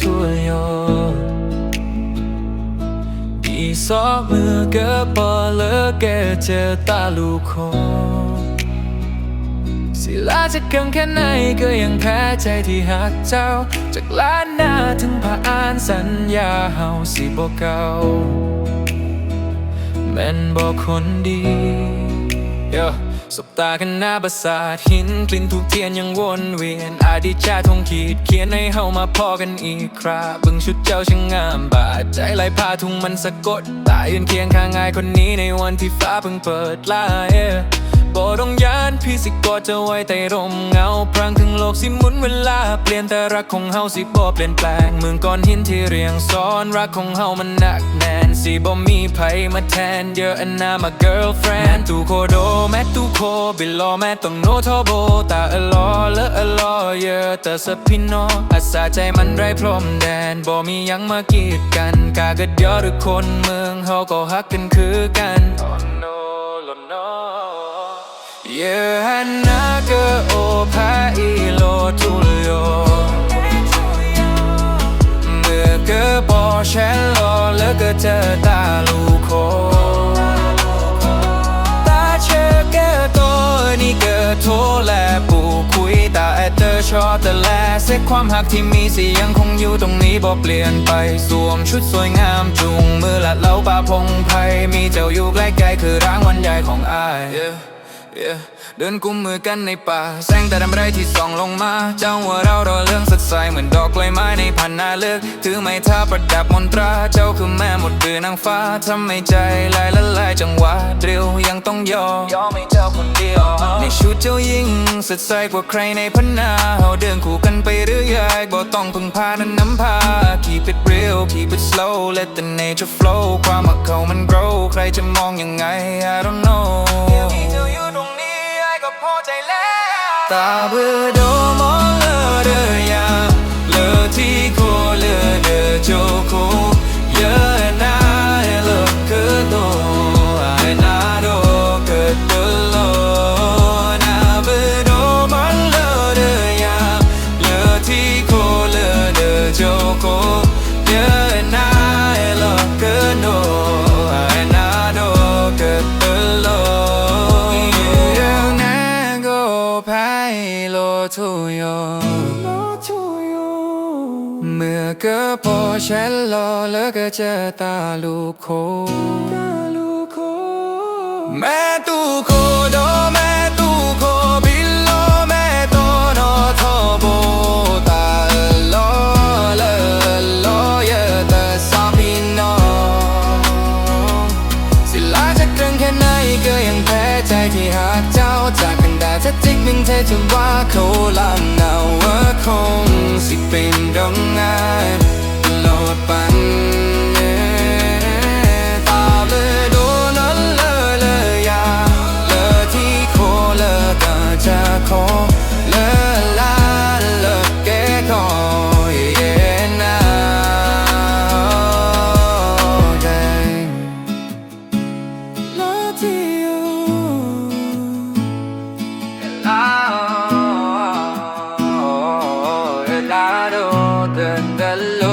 ทั่วยดีซอมือเก็บอเลิกแกเจอตาลูกคงสิลาจะเก่งแค่ไหนก็ยังแพ้ใจที่หักเจ้า จากล้านนาถึงผ่านสัญญาเฮาสิบ่เก่าแม่นบอกคนดี สบตากันหน้าประสาทหินกลิ่นถูกเทียนยังวนเวียนอดีตชาติทงขีดเขียนให้เฮามาพอกันอีกคราบึงชุดเจ้าช่างงามบาดใจไหลพาทุ่งมันสะกดตายยืนเคียงข้างงายคนนี้ในวันที่ฟ้าเพิ่งเปิดลายบ่ต้อ พี่สิกอดเธอไว้ใต้ร่มเงา พรางถึงโลกสิหมุนเวลา เปลี่ยนแต่รักของเฮาสิบ่เปลี่ยนแปลงเมืองก้อนหินที่เรียงซ้อนรักของเฮามันหนักแน่นสิบ่มีไผมาแทน You're and I'm a girlfriend ตูโคโดแม่ตูโคบิลอแม่ต้องโนโทโบตาอลอเลอะอลอ Yeah แต่สพินออาสาใจมันไร้พรมแดนบ่มียังมากีดกัน กาเกิดยอหรือคนเมืองเฮาก็ฮักกันคือกัน Yeah, naga o pailo tulio เมื่อเก็บอแชนลอแล้วก็เจอตาลูกโคตาเชเกโตนี่เกิดโทรแลปูคุยตาแอเตอร์ชอตแต่แลเซ็กความหักที่มีสิยังคงอยู่ตรงนี้บ่เปลี่ยนไป สวมชุดสวยงามจุงมือลัดเล้าป่าพงไพมีเจ้าอยู่ใกล้ๆคือร้างวันใหญ่ของอาย yeah. Yeah เดินกุมมือกันในป่า แสงแต่ดำไรที่ส่องลงมา เจ้าว่าเรารอเรื่องสดใส เหมือนดอกกล้วยไม้ในพันนาเลือกถือไม้ท่าประดับมนตรา เจ้าคือแม่หมดคือนางฟ้าทำให้ใจลายละลายจังหวะเร็วยังต้องยอมยอมให้เจ้าคนเดียว ในชุดเจ้ายิ่งสดใสกว่าใครในพันนาเฮาเดินคู่กันไปเรื่อยๆบ่ต้องพึ่งพานั้นน้ำพา Keep it real keep it slow let the nature flow ความรักเขามัน grow ใครจะมองยังไง I don't know อยู่ตรงนี้ไอ้ก็พ lo tuyo เมื่อเก็พอฉันรอแล้ จิกหนึ่งเธอจะว่าเขาลำนาว่าคงสิเป็นดงงานตลอดปันตาเลยโดนนั้นเลยเลยอยาเลยที่โคเลยก็จะขอเลยลาเลยแกขอเย็นนา Love harder than the